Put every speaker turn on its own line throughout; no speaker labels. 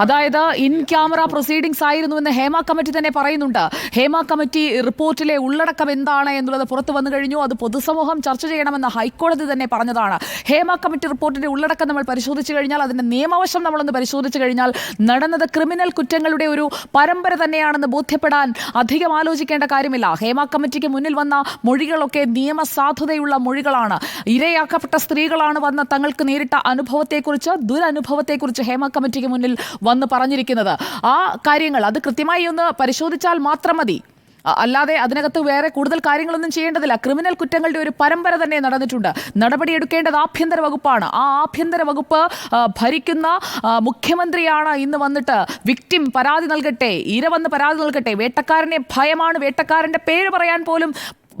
അതായത് in camera proceedings ആയിരുന്നു എന്ന് ഹേമ കമ്മിറ്റി തന്നെ പറയുന്നുണ്ട്. ഹേമ കമ്മിറ്റി റിപ്പോർട്ടിലെ ഉള്ളടക്കം എന്താണ് എന്നുള്ളത് പുറത്തു വന്നു കഴിഞ്ഞു. അത് പൊതുസമൂഹം ചർച്ച ചെയ്യണമെന്ന് ഹൈക്കോടതി തന്നെ പറഞ്ഞതാണ്. ഹേമ കമ്മിറ്റി റിപ്പോർട്ടിന്റെ ഉള്ളടക്കം നമ്മൾ പരിശോധിച്ചു കഴിഞ്ഞാൽ അതിന്റെ നിയമവശം നമ്മളൊന്ന് പരിശോധിച്ചു കഴിഞ്ഞാൽ നടന്നത് ക്രിമിനൽ കുറ്റങ്ങളുടെ ഒരു പരമ്പര തന്നെയാണെന്ന് ബോധ്യപ്പെടാൻ അധികം ആലോചിക്കേണ്ട കാര്യമില്ല. ഹേമ കമ്മിറ്റിക്ക് മുന്നിൽ വന്ന മൊഴികളൊക്കെ നിയമസാധുതയുള്ള മൊഴികളാണ്. ഇരയാക്കപ്പെട്ട സ്ത്രീകളാണ് വന്ന തങ്ങൾക്ക് നേരിട്ട അനുഭവത്തെക്കുറിച്ച് ദുരനുഭവത്തെക്കുറിച്ച് ഹേമ കമ്മിറ്റിക്ക് മുന്നിൽ വന്ന് പറഞ്ഞിരിക്കുന്നത്. ആ കാര്യങ്ങൾ അത് കൃത്യമായി ഒന്ന് പരിശോധിച്ചാൽ മാത്രം മതി. അല്ലാതെ അതിനകത്ത് വേറെ കൂടുതൽ കാര്യങ്ങളൊന്നും ചെയ്യേണ്ടതില്ല. ക്രിമിനൽ കുറ്റങ്ങളുടെ ഒരു പരമ്പര തന്നെ നടന്നിട്ടുണ്ട്. നടപടിയെടുക്കേണ്ടത് ആഭ്യന്തര വകുപ്പാണ്. ആ ആഭ്യന്തര വകുപ്പ് ഭരിക്കുന്ന മുഖ്യമന്ത്രിയാണ് ഇന്ന് വന്നിട്ട് വിക്ടിം പരാതി നൽകട്ടെ ഇര വന്ന് പരാതി നൽകട്ടെ. വേട്ടക്കാരനെ ഭയമാണ്. വേട്ടക്കാരന്റെ പേര് പറയാൻ പോലും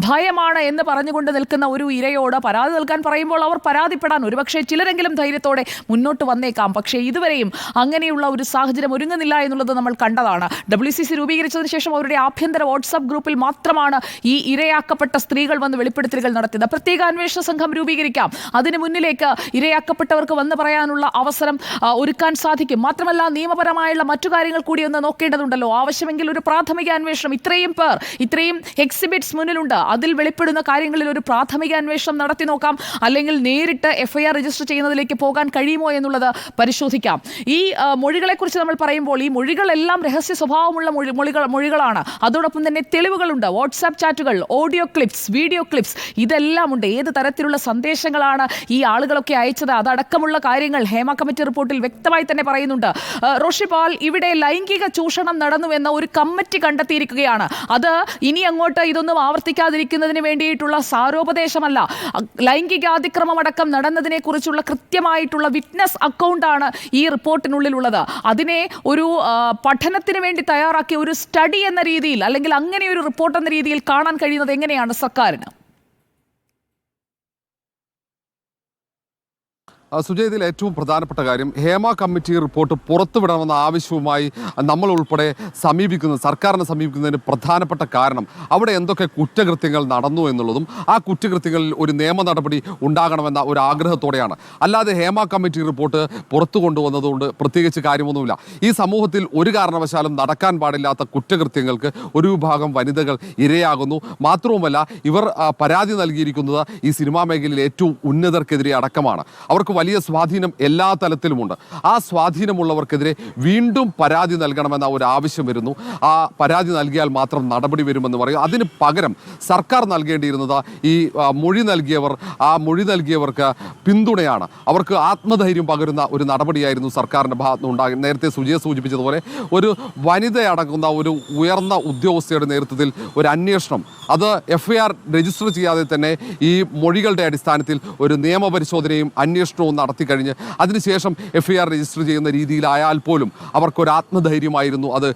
ഭയമാണ് എന്ന് പറഞ്ഞുകൊണ്ട് നിൽക്കുന്ന ഒരു ഇരയോട് പരാതി നൽകാൻ പറയുമ്പോൾ അവർ പരാതിപ്പെടാൻ ഒരുപക്ഷെ ചിലരെങ്കിലും ധൈര്യത്തോടെ മുന്നോട്ട് വന്നേക്കാം. പക്ഷേ ഇതുവരെയും അങ്ങനെയുള്ള ഒരു സാഹചര്യം ഒരുങ്ങുന്നില്ല എന്നുള്ളത് നമ്മൾ കണ്ടതാണ്. ഡബ്ല്യു സി സി രൂപീകരിച്ചതിന് ശേഷം അവരുടെ ആഭ്യന്തര വാട്സാപ്പ് ഗ്രൂപ്പിൽ മാത്രമാണ് ഈ ഇരയാക്കപ്പെട്ട സ്ത്രീകൾ വന്ന് വെളിപ്പെടുത്തലുകൾ നടത്തിയത്. പ്രത്യേക അന്വേഷണ സംഘം രൂപീകരിക്കാം. അതിന് മുന്നിലേക്ക് ഇരയാക്കപ്പെട്ടവർക്ക് വന്ന് പറയാനുള്ള അവസരം ഒരുക്കാൻ സാധിക്കും. മാത്രമല്ല നിയമപരമായുള്ള മറ്റു കാര്യങ്ങൾ കൂടി ഒന്ന് നോക്കേണ്ടതുണ്ടല്ലോ. ആവശ്യമെങ്കിൽ ഒരു പ്രാഥമിക അന്വേഷണം. ഇത്രയും പേർ ഇത്രയും എക്സിബിറ്റ്സ് മുന്നിലുണ്ട്. അതിൽ വെളിപ്പെടുന്ന കാര്യങ്ങളിൽ ഒരു പ്രാഥമിക അന്വേഷണം നടത്തി നോക്കാം. അല്ലെങ്കിൽ നേരിട്ട് എഫ്ഐആർ രജിസ്റ്റർ ചെയ്യുന്നതിലേക്ക് പോകാൻ കഴിയുമോ എന്നുള്ളത് പരിശോധിക്കാം. ഈ മൊഴികളെക്കുറിച്ച് നമ്മൾ പറയുമ്പോൾ ഈ മൊഴികളെല്ലാം രഹസ്യ സ്വഭാവമുള്ള മൊഴി മൊഴികൾ മൊഴികളാണ്. അതോടൊപ്പം തന്നെ തെളിവുകളുണ്ട്. വാട്സാപ്പ് ചാറ്റുകൾ ഓഡിയോ ക്ലിപ്സ് വീഡിയോ ക്ലിപ്സ് ഇതെല്ലാം ഉണ്ട്. ഏത് തരത്തിലുള്ള സന്ദേശങ്ങളാണ് ഈ ആളുകളൊക്കെ അയച്ചത്? അതടക്കമുള്ള കാര്യങ്ങൾ ഹേമ കമ്മിറ്റി റിപ്പോർട്ടിൽ വ്യക്തമായി തന്നെ പറയുന്നുണ്ട്. റോഷി പാൽ ഇവിടെ ലൈംഗിക ചൂഷണം നടന്നുവെന്ന ഒരു കമ്മിറ്റി കണ്ടെത്തിയിരിക്കുകയാണ്. അത് ഇനി അങ്ങോട്ട് ഇതൊന്നും ആവർത്തിക്കാതിരിക്കുന്നതിന് വേണ്ടിയിട്ടുള്ള സാരോപദേശമല്ല. ലൈംഗികാതിക്രമം അടക്കം നടന്നതിനെ കുറിച്ചുള്ള കൃത്യമായിട്ടുള്ള വിറ്റ്നസ് അക്കൗണ്ടാണ് ഈ റിപ്പോർട്ടിനുള്ളിലുള്ളത്. അതിനെ ഒരു പഠനത്തിന് വേണ്ടി തയ്യാറാക്കിയ ഒരു സ്റ്റഡി എന്ന രീതിയിൽ അല്ലെങ്കിൽ അങ്ങനെ ഒരു റിപ്പോർട്ട് എന്ന രീതിയിൽ കാണാൻ കഴിയുന്നത് എങ്ങനെയാണ് സർക്കാരിന്?
സുജയ് ഇതിൽ ഏറ്റവും പ്രധാനപ്പെട്ട കാര്യം ഹേമ കമ്മിറ്റി റിപ്പോർട്ട് പുറത്തുവിടണമെന്ന ആവശ്യവുമായി നമ്മൾ ഉൾപ്പെടെ സമീപിക്കുന്നത് സർക്കാരിനെ സമീപിക്കുന്നതിന് പ്രധാനപ്പെട്ട കാരണം അവിടെ എന്തൊക്കെ കുറ്റകൃത്യങ്ങൾ നടന്നു എന്നുള്ളതും ആ കുറ്റകൃത്യങ്ങളിൽ ഒരു നിയമ നടപടി ഉണ്ടാകണമെന്ന ഒരു ആഗ്രഹത്തോടെയാണ്. അല്ലാതെ ഹേമ കമ്മിറ്റി റിപ്പോർട്ട് പുറത്തു കൊണ്ടുവന്നതുകൊണ്ട് പ്രത്യേകിച്ച് കാര്യമൊന്നുമില്ല. ഈ സമൂഹത്തിൽ ഒരു കാരണവശാലും നടക്കാൻ പാടില്ലാത്ത കുറ്റകൃത്യങ്ങൾക്ക് ഒരു വിഭാഗം വനിതകൾ ഇരയാകുന്നു. മാത്രവുമല്ല ഇവർ പരാതി നൽകിയിരിക്കുന്നത് ഈ സിനിമാ മേഖലയിൽ ഏറ്റവും ഉന്നതർക്കെതിരെ അടക്കമാണ്. അവർക്ക് വലിയ സ്വാധീനം എല്ലാ തലത്തിലുമുണ്ട്. ആ സ്വാധീനമുള്ളവർക്കെതിരെ വീണ്ടും പരാതി നൽകണമെന്ന ഒരു ആവശ്യം വരുന്നു. ആ പരാതി നൽകിയാൽ മാത്രം നടപടി വരുമെന്ന് പറയും. അതിന് പകരം സർക്കാർ നൽകേണ്ടിയിരുന്നത് ഈ മൊഴി നൽകിയവർ ആ മൊഴി നൽകിയവർക്ക് പിന്തുണയാണ്. അവർക്ക് ആത്മധൈര്യം പകരുന്ന ഒരു നടപടിയായിരുന്നു സർക്കാരിന്റെ ഭാഗത്തു ഉണ്ടാകി നേരത്തെ സുജയ സൂചിപ്പിച്ചതുപോലെ ഒരു വനിതയടങ്ങുന്ന ഒരു ഉയർന്ന ഉദ്യോഗസ്ഥയുടെ നേതൃത്വത്തിൽ ഒരു അന്വേഷണം. അത് എഫ് രജിസ്റ്റർ ചെയ്യാതെ തന്നെ ഈ മൊഴികളുടെ അടിസ്ഥാനത്തിൽ ഒരു നിയമപരിശോധനയും അന്വേഷണവും നടത്തി കഴിഞ്ഞ് അതിനുശേഷം എഫ് ഐ ആർ രജിസ്റ്റർ ചെയ്യുന്ന രീതിയിലായാൽ പോലും അവർക്കൊരു ആത്മധൈര്യമായിരുന്നു അത്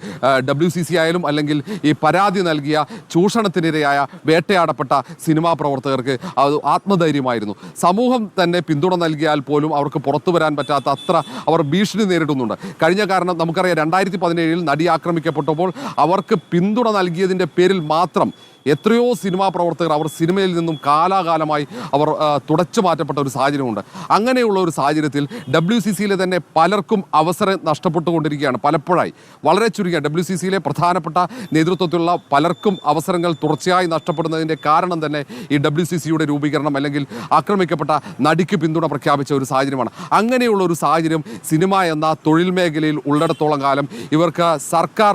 ഡബ്ല്യു സി സി ആയാലും അല്ലെങ്കിൽ ഈ പരാതി നൽകിയ ചൂഷണത്തിനിരയായ വേട്ടയാടപ്പെട്ട സിനിമാ പ്രവർത്തകർക്ക് അത് ആത്മധൈര്യമായിരുന്നു. സമൂഹം തന്നെ പിന്തുണ നൽകിയാൽ പോലും അവർക്ക് പുറത്തു വരാൻ പറ്റാത്ത അത്ര അവർ ഭീഷണി നേരിടുന്നുണ്ട്. കഴിഞ്ഞ കാരണം നമുക്കറിയാം രണ്ടായിരത്തി പതിനേഴിൽ നടി ആക്രമിക്കപ്പെട്ടപ്പോൾ അവർക്ക് പിന്തുണ നൽകിയതിന്റെ പേരിൽ മാത്രം എത്രയോ സിനിമാ പ്രവർത്തകർ അവർ സിനിമയിൽ നിന്നും കാലാകാലമായി അവർ തുടച്ചു മാറ്റപ്പെട്ട ഒരു സാഹചര്യമുണ്ട്. അങ്ങനെയുള്ള ഒരു സാഹചര്യത്തിൽ ഡബ്ല്യു സി സിയിലെ തന്നെ പലർക്കും അവസരം നഷ്ടപ്പെട്ടുകൊണ്ടിരിക്കുകയാണ്. പലപ്പോഴായി. വളരെ ചുരുങ്ങിയ. ഡബ്ല്യു സി സിയിലെ പ്രധാനപ്പെട്ട നേതൃത്വത്തിലുള്ള പലർക്കും അവസരങ്ങൾ തുടർച്ചയായി നഷ്ടപ്പെടുന്നതിന്റെ കാരണം തന്നെ ഈ ഡബ്ല്യു സി സിയുടെ രൂപീകരണം അല്ലെങ്കിൽ ആക്രമിക്കപ്പെട്ട നടിക്ക് പിന്തുണ പ്രഖ്യാപിച്ച ഒരു സാഹചര്യമാണ്. അങ്ങനെയുള്ള ഒരു സാഹചര്യം സിനിമ എന്ന തൊഴിൽ മേഖലയിൽ ഉള്ളിടത്തോളം കാലം ഇവർക്ക് സർക്കാർ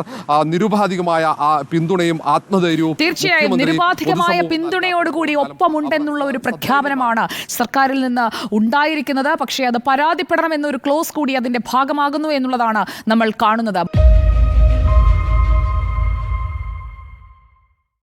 നിരുപാധികമായ പിന്തുണയും ആത്മധൈര്യവും
തീർച്ചയായും.
മുഖ്യമന്ത്രി,
നിരുപാധികമായ പിന്തുണയോടുകൂടി ഒപ്പമുണ്ടെന്നുള്ള ഒരു പ്രഖ്യാപനമാണ് സർക്കാരിൽ നിന്ന് ഉണ്ടായിരിക്കുന്നത്. പക്ഷേ അത് പരാതിപ്പെടണം എന്നൊരു ക്ലോസ് കൂടി അതിന്റെ ഭാഗമാകുന്നു എന്നുള്ളതാണ് നമ്മൾ കാണുന്നത്.